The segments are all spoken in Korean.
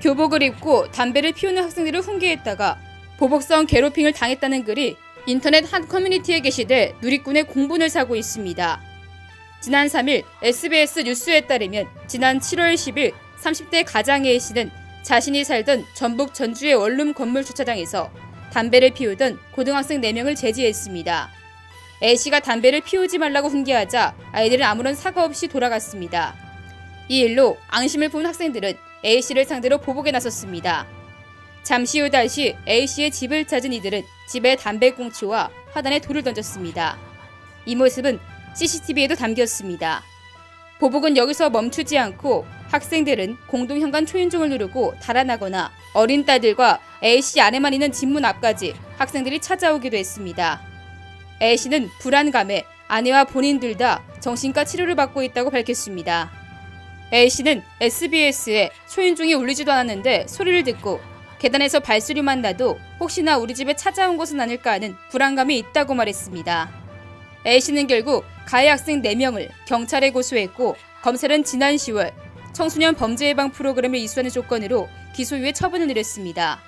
교복을 입고 담배를 피우는 학생들을 훈계했다가 보복성 괴롭힘을 당했다는 글이 인터넷 한 커뮤니티에 게시돼 누리꾼의 공분을 사고 있습니다. 지난 3일 SBS 뉴스에 따르면 지난 7월 10일 30대 가장 A 씨는 자신이 살던 전북 전주의 원룸 건물 주차장에서 담배를 피우던 고등학생 4명을 제지했습니다. A 씨가 담배를 피우지 말라고 훈계하자 아이들은 아무런 사과 없이 돌아갔습니다. 이 일로 앙심을 부은 학생들은 A 씨를 상대로 보복에 나섰습니다. 잠시 후 다시 A 씨의 집을 찾은 이들은 집에 담배꽁초와 화단에 돌을 던졌습니다. 이 모습은 CCTV에도 담겼습니다. 보복은 여기서 멈추지 않고 학생들은 공동현관 초인종을 누르고 달아나거나 어린 딸들과 A씨 안에만 있는 집문 앞까지 학생들이 찾아오기도 했습니다. A씨는 불안감에 아내와 본인 둘 다 정신과 치료를 받고 있다고 밝혔습니다. A씨는 SBS에 초인종이 울리지도 않았는데 소리를 듣고 계단에서 발소리만 나도 혹시나 우리 집에 찾아온 것은 아닐까 하는 불안감이 있다고 말했습니다. A씨는 결국 가해 학생 4명을 경찰에 고소했고 검찰은 지난 10월 청소년 범죄 예방 프로그램을 이수하는 조건으로 기소유예 처분을 내렸습니다.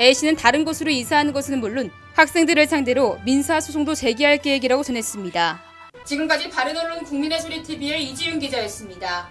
A씨는 다른 곳으로 이사하는 것은 물론 학생들을 상대로 민사 소송도 제기할 계획이라고 전했습니다. 지금까지 바른언론 국민의 소리 TV의 이지윤 기자였습니다.